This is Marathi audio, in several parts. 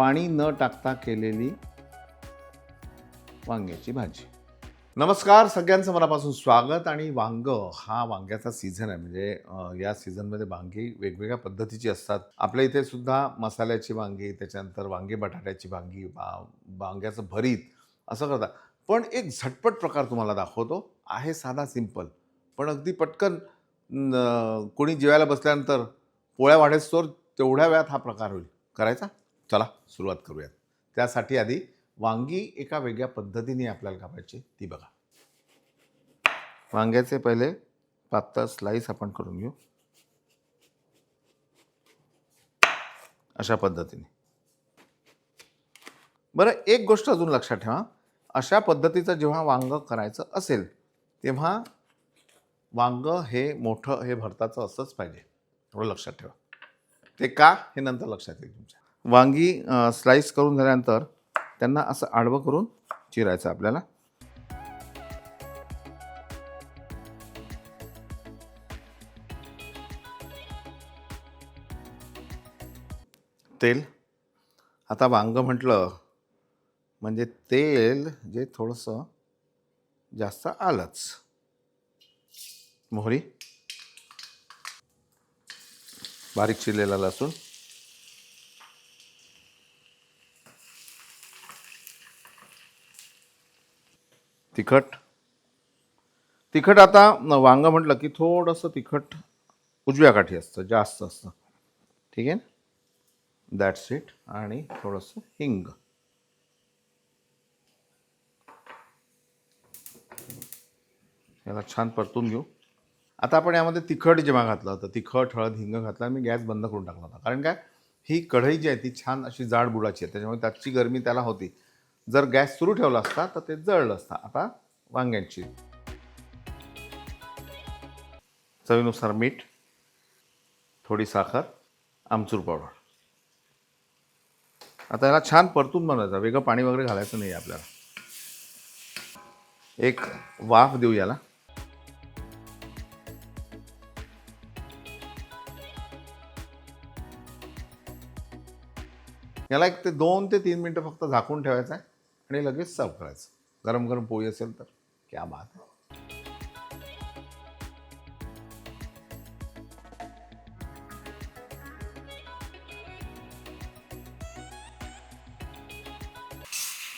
पाणी न टाकता केलेली वांग्याची भाजी. नमस्कार सगळ्यांचं मनापासून स्वागत आणि वांग हा वांग्याचा सीझन आहे. म्हणजे या सीझनमध्ये वांगी वेगवेगळ्या पद्धतीची असतात. आपल्या इथे सुद्धा मसाल्याची वांगी त्याच्यानंतर वांगी बटाट्याची वांगी वा वांग्याचं भरीत असं करतात. पण एक झटपट प्रकार तुम्हाला दाखवतो. आहे साधा सिंपल पण अगदी पटकन कोणी जेवायला बसल्यानंतर पोळ्या वाढेस्तोर तेवढ्या वेळात हा प्रकार होईल. करायचा? चला सुरुवात करूयात. त्यासाठी आधी वांगी एका वेगळ्या पद्धतीने आपल्याला कापायची ती बघा. वांग्याचे पहिले पातळ स्लाईस आपण करून घेऊ. अशा पद्धतीने. बरं एक गोष्ट अजून लक्षात ठेवा. अशा पद्धतीचं जेव्हा वांग करायचं असेल तेव्हा वांग हे मोठं हे भरताचं असंच पाहिजे. थोडं लक्षात ठेवा. ते का? हे नंतर लक्षात येईल तुमच्या. वांगी स्लाईस करून झाल्यानंतर त्यांना असं आडवं करून चिरायचं आपल्याला. तेल. आता वांग म्हटलं म्हणजे तेल जे थोडंसं जास्त आलंच. मोहरी. बारीक चिरलेला लसूण. तिखट. तिखट आता न- वांग म्हटलं की थोडंसं तिखट उजव्या काठी असतं जास्त असतं. ठीक आहे? दॅट्स इट आणि थोडंसं हिंग. याला छान परतून घेऊ. आता आपण यामध्ये तिखट जेव्हा घातलं होतं तिखट हळद हिंग घातला मी गॅस बंद करून टाकला होता. कारण काय? ही कढई जी आहे ती छान अशी जाड बुडाची आहे. त्याच्यामुळे त्याची गरमी त्याला होती. जर गॅस सुरू ठेवला असता तर ते जळलं असतं. आता वांग्यांची. चवीनुसार मीठ थोडी साखर आमचूर पावडर. आता याला छान परतून बनवायचं. वेगळं पाणी वगैरे घालायचं नाही आपल्याला. एक वाफ देऊ याला. याला एक ते दोन ते तीन मिनटं फक्त झाकून ठेवायचं आहे. आणि लगेच सर्व करायचं गरम गरम पोळी असेल तर. क्या बात आहे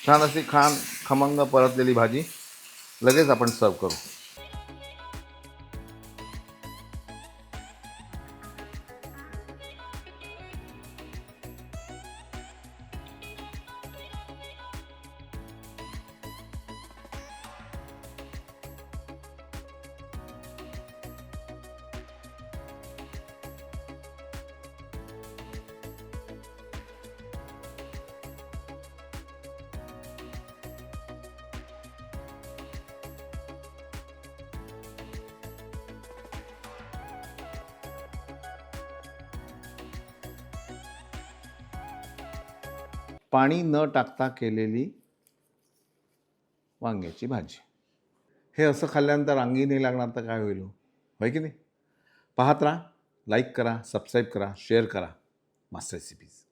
छान अशी खान खमंग परतलेली भाजी लगेच आपण सर्व करू. पाणी न टाकता केलेली वांग्याची भाजी. हे असं खाल्ल्यानंतर अंगी नाही लागणार तर काय होईल हो? होय की नाही? पाहत राहा लाईक करा सबस्क्राईब करा शेअर करा. Master recipes